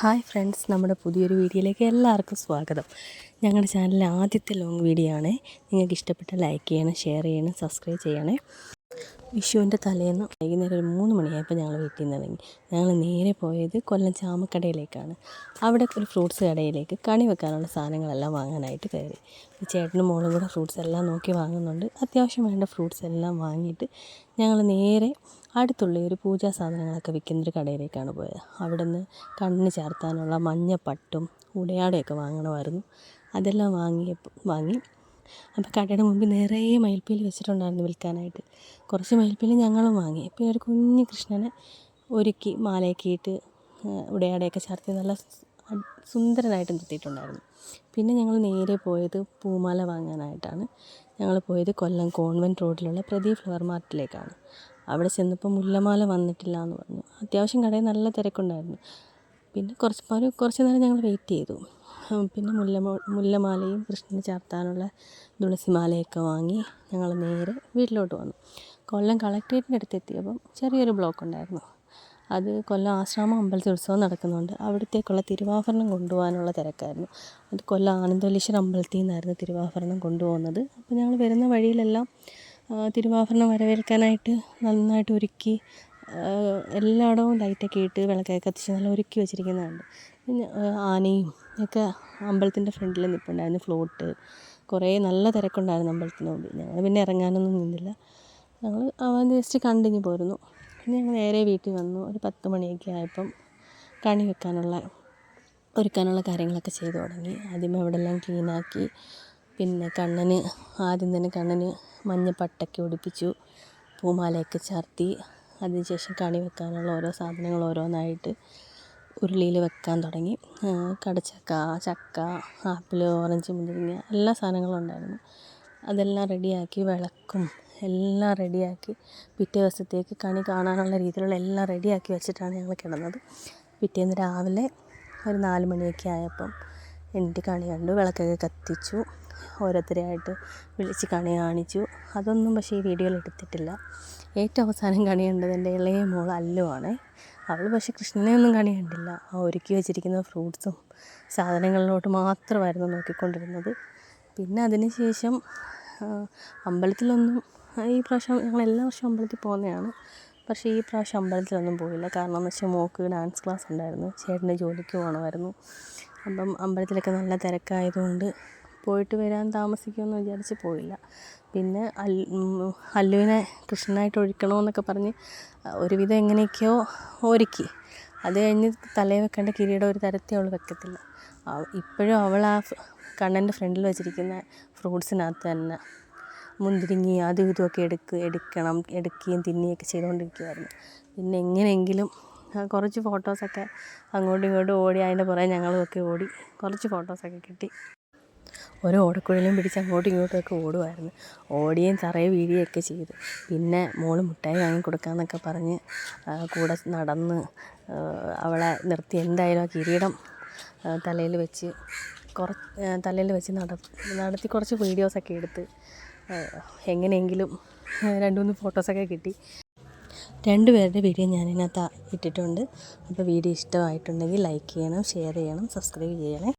Hi friends നമ്മുടെ പുതിയൊരു വീഡിയോയിലേക്ക് എല്ലാവർക്കും സ്വാഗതം. ഞങ്ങളുടെ ചാനലിലെ ആദ്യത്തെ ലോങ് വീഡിയോ ആണ്. നിങ്ങൾക്ക് ഇഷ്ടപ്പെട്ട ലൈക്ക് ചെയ്യണം ഷെയർ ചെയ്യണം സബ്സ്ക്രൈബ് ചെയ്യണേ. വിഷുവിന്റെ തലേന്ന് വൈകുന്നേരം ഒരു മൂന്ന് മണിയായപ്പോൾ ഞങ്ങൾ വീട്ടിൽ നിന്ന് ഇറങ്ങി. ഞങ്ങൾ നേരെ പോയത് കൊല്ലം ചാമക്കടയിലേക്കാണ്. അവിടെ ഒരു ഫ്രൂട്ട്സ് കടയിലേക്ക് കണി വെക്കാനുള്ള സാധനങ്ങളെല്ലാം വാങ്ങാനായിട്ട് കയറി. ചേട്ടനും മോളും കൂടെ ഫ്രൂട്ട്സ് എല്ലാം നോക്കി വാങ്ങുന്നുണ്ട്. അത്യാവശ്യം വേണ്ട ഫ്രൂട്ട്സ് എല്ലാം വാങ്ങിയിട്ട് ഞങ്ങൾ നേരെ അടുത്തുള്ള ഒരു പൂജാ സാധനങ്ങളൊക്കെ വിൽക്കുന്നൊരു കടയിലേക്കാണ് പോയത്. അവിടെ നിന്ന് കണ്ണിന് ചേർത്താനുള്ള മഞ്ഞപ്പട്ടും ഉടയാടയൊക്കെ വാങ്ങണമായിരുന്നു. അതെല്ലാം വാങ്ങിയപ്പോൾ വാങ്ങി. അപ്പോൾ കടയുടെ മുമ്പിൽ നിറയെ മയിൽപ്പീലി വെച്ചിട്ടുണ്ടായിരുന്നു വിൽക്കാനായിട്ട്. കുറച്ച് മയിൽപ്പീലി ഞങ്ങളും വാങ്ങി. പിന്നെ ഒരു കുഞ്ഞു കൃഷ്ണനെ ഒരുക്കി മാലയൊക്കെ ഇട്ട് ഉടയാടയൊക്കെ ചേർത്ത് നല്ല സുന്ദരനായിട്ട് നിർത്തിയിട്ടുണ്ടായിരുന്നു. പിന്നെ ഞങ്ങൾ നേരെ പോയത് പൂമാല വാങ്ങാനായിട്ടാണ്. ഞങ്ങൾ പോയത് കൊല്ലം കോൺവെന്റ് റോഡിലുള്ള പ്രദീപ് ഫ്ലവർ മാർട്ടിലേക്കാണ്. അവിടെ ചെന്നപ്പോൾ മുല്ലമാല വന്നിട്ടില്ല എന്ന് പറഞ്ഞു. അത്യാവശ്യം കടയിൽ നല്ല തിരക്കുണ്ടായിരുന്നു. പിന്നെ കുറച്ച് ഒരു കുറച്ച് നേരം ഞങ്ങൾ വെയിറ്റ് ചെയ്തു. പിന്നെ മുല്ലമോ മുല്ലമാലയും കൃഷ്ണന് ചാർത്താനുള്ള തുളസിമാലയൊക്കെ വാങ്ങി ഞങ്ങൾ നേരെ വീട്ടിലോട്ട് വന്നു. കൊല്ലം കളക്ട്രേറ്റിന്റെ അടുത്ത് എത്തിയപ്പം ചെറിയൊരു ബ്ലോക്ക് ഉണ്ടായിരുന്നു. അത് കൊല്ലം ആശ്രാമം അമ്പലത്തിൽ ഉത്സവം നടക്കുന്നുണ്ട്. അവിടത്തേക്കുള്ള തിരുവാഭരണം കൊണ്ടുപോകാനുള്ള തിരക്കായിരുന്നു. അത് കൊല്ലം ആനന്ദവല്ലീശ്വര അമ്പലത്തിൽ നിന്നായിരുന്നു തിരുവാഭരണം കൊണ്ടുപോകുന്നത്. അപ്പോൾ ഞങ്ങൾ വരുന്ന വഴിയിലെല്ലാം തിരുവാഭരണം വരവേൽക്കാനായിട്ട് നന്നായിട്ട് ഒരുക്കി എല്ലായിടവും ലൈറ്റൊക്കെ ഇട്ട് വിളക്കൊക്കെ കത്തിച്ച് നല്ല ഒരുക്കി വെച്ചിരിക്കുന്നതുണ്ട്. പിന്നെ ആനയും ഒക്കെ അമ്പലത്തിന്റെ ഫ്രണ്ടിൽ നിൽപ്പുണ്ടായിരുന്നു ഫ്ലോട്ട്. കുറേ നല്ല തിരക്കുണ്ടായിരുന്നു അമ്പലത്തിന് മുമ്പിൽ. ഞങ്ങൾ പിന്നെ ഇറങ്ങാനൊന്നും നിന്നില്ല. ഞങ്ങൾ അവൻ ജസ്റ്റ് കണ്ടിഞ്ഞ് പോരുന്നു. പിന്നെ ഞങ്ങൾ നേരെ വീട്ടിൽ വന്നു. ഒരു പത്ത് മണിയൊക്കെ ആയപ്പം കണി വെക്കാനുള്ള ഒരുക്കാനുള്ള കാര്യങ്ങളൊക്കെ ചെയ്തു തുടങ്ങി. ആദ്യമേ അവിടെ എല്ലാം ക്ലീനാക്കി പിന്നെ കണ്ണന് ആദ്യം തന്നെ കണ്ണന് മഞ്ഞപ്പട്ടൊക്കെ ഉടുപ്പിച്ചു പൂമാലയൊക്കെ ചാർത്തി. അതിനുശേഷം കണി വെക്കാനുള്ള ഓരോ സാധനങ്ങൾ ഓരോന്നായിട്ട് ഉരുളിയിൽ വെക്കാൻ തുടങ്ങി. കടച്ചക്ക ചക്ക ആപ്പിൾ ഓറഞ്ച് മുന്തിരിങ്ങ എല്ലാ സാധനങ്ങളും ഉണ്ടായിരുന്നു. അതെല്ലാം റെഡിയാക്കി വിളക്കും. എല്ലാം റെഡിയാക്കി പിറ്റേ ദിവസത്തേക്ക് കണി കാണാനുള്ള രീതിയിലുള്ള എല്ലാം റെഡിയാക്കി വെച്ചിട്ടാണ് ഞങ്ങൾ കിടന്നത്. പിറ്റേന്ന് രാവിലെ ഒരു നാല് മണിയൊക്കെ ആയപ്പം എന്നിട്ട് കണി കണ്ടു വിളക്കൊക്കെ കത്തിച്ചു. ഓരോരുത്തരെയായിട്ട് വിളിച്ച് കണി കാണിച്ചു. അതൊന്നും പക്ഷേ ഈ വീഡിയോയിൽ എടുത്തിട്ടില്ല. ഏറ്റവും അവസാനം കണി കണ്ടത് എന്റെ ഇളയ മോൾ അല്ലുവാണ് അവൾ പക്ഷേ കൃഷ്ണനെ ഒന്നും കണി കണ്ടില്ല. ആ ഒരുക്കി വെച്ചിരിക്കുന്ന ഫ്രൂട്ട്സും സാധനങ്ങളിലോട്ട് മാത്രമായിരുന്നു നോക്കിക്കൊണ്ടിരുന്നത്. പിന്നെ അതിന് ശേഷം അമ്പലത്തിലൊന്നും ഈ പ്രാവശ്യം ഞങ്ങൾ എല്ലാ വർഷവും അമ്പലത്തിൽ പോകുന്നതാണ്. പക്ഷേ ഈ പ്രാവശ്യം അമ്പലത്തിലൊന്നും പോയില്ല. കാരണം എന്ന് വെച്ചാൽ മോക്ക് ഡാൻസ് ക്ലാസ് ഉണ്ടായിരുന്നു. ചേട്ടന്റെ ജോലിക്ക് പോകണമായിരുന്നു. അപ്പം അമ്പലത്തിലൊക്കെ നല്ല തിരക്കായതുകൊണ്ട് പോയിട്ട് വരാൻ താമസിക്കുമെന്ന് വിചാരിച്ച് പോയില്ല. പിന്നെ അല്ലുവിനെ കൃഷ്ണനായിട്ട് ഒഴിക്കണമെന്നൊക്കെ പറഞ്ഞ് ഒരുവിധം എങ്ങനെയൊക്കെയോ ഒരുക്കി. അത് കഴിഞ്ഞ് തലയിൽ വെക്കേണ്ട കിരീടം ഒരു തരത്തിൽ അവൾ വെക്കത്തില്ല. ഇപ്പോഴും അവൾ ആ കണ്ണന്റെ ഫ്രണ്ടിൽ വെച്ചിരിക്കുന്ന ഫ്രൂട്ട്സിനകത്ത് തന്നെ മുന്തിരിങ്ങി അതും ഇതുമൊക്കെ എടുക്ക് എടുക്കണം എടുക്കുകയും തിന്നുകയൊക്കെ ചെയ്തുകൊണ്ടിരിക്കുമായിരുന്നു പിന്നെ എങ്ങനെയെങ്കിലും കുറച്ച് ഫോട്ടോസൊക്കെ അങ്ങോട്ടും ഇങ്ങോട്ടും ഓടി അതിന്റെ പുറകെ ഞങ്ങളുമൊക്കെ ഓടി കുറച്ച് ഫോട്ടോസൊക്കെ കിട്ടി. ഓരോ ഓടക്കുഴലും പിടിച്ച് അങ്ങോട്ടും ഇങ്ങോട്ടുമൊക്കെ ഓടുമായിരുന്നു ഓടിയും തറയെ ഒക്കെ ചെയ്തു. പിന്നെ മോൾ മുട്ടായി വാങ്ങിക്കൊടുക്കാമെന്നൊക്കെ പറഞ്ഞ് കൂടെ നടന്ന് അവളെ നിർത്തി. എന്തായാലും ആ കിരീടം തലയിൽ വെച്ച് കുറ തലയിൽ വെച്ച് നട നടത്തി കുറച്ച് വീഡിയോസൊക്കെ എടുത്ത് എങ്ങനെയെങ്കിലും രണ്ട് മൂന്ന് ഫോട്ടോസൊക്കെ കിട്ടി. രണ്ട് പേരുടെ വീഡിയോ ഞാനിതിനകത്ത് ഇട്ടിട്ടുണ്ട്. അപ്പോൾ വീഡിയോ ഇഷ്ടമായിട്ടുണ്ടെങ്കിൽ ലൈക്ക് ചെയ്യണം ഷെയർ ചെയ്യണം സബ്സ്ക്രൈബ് ചെയ്യണേ.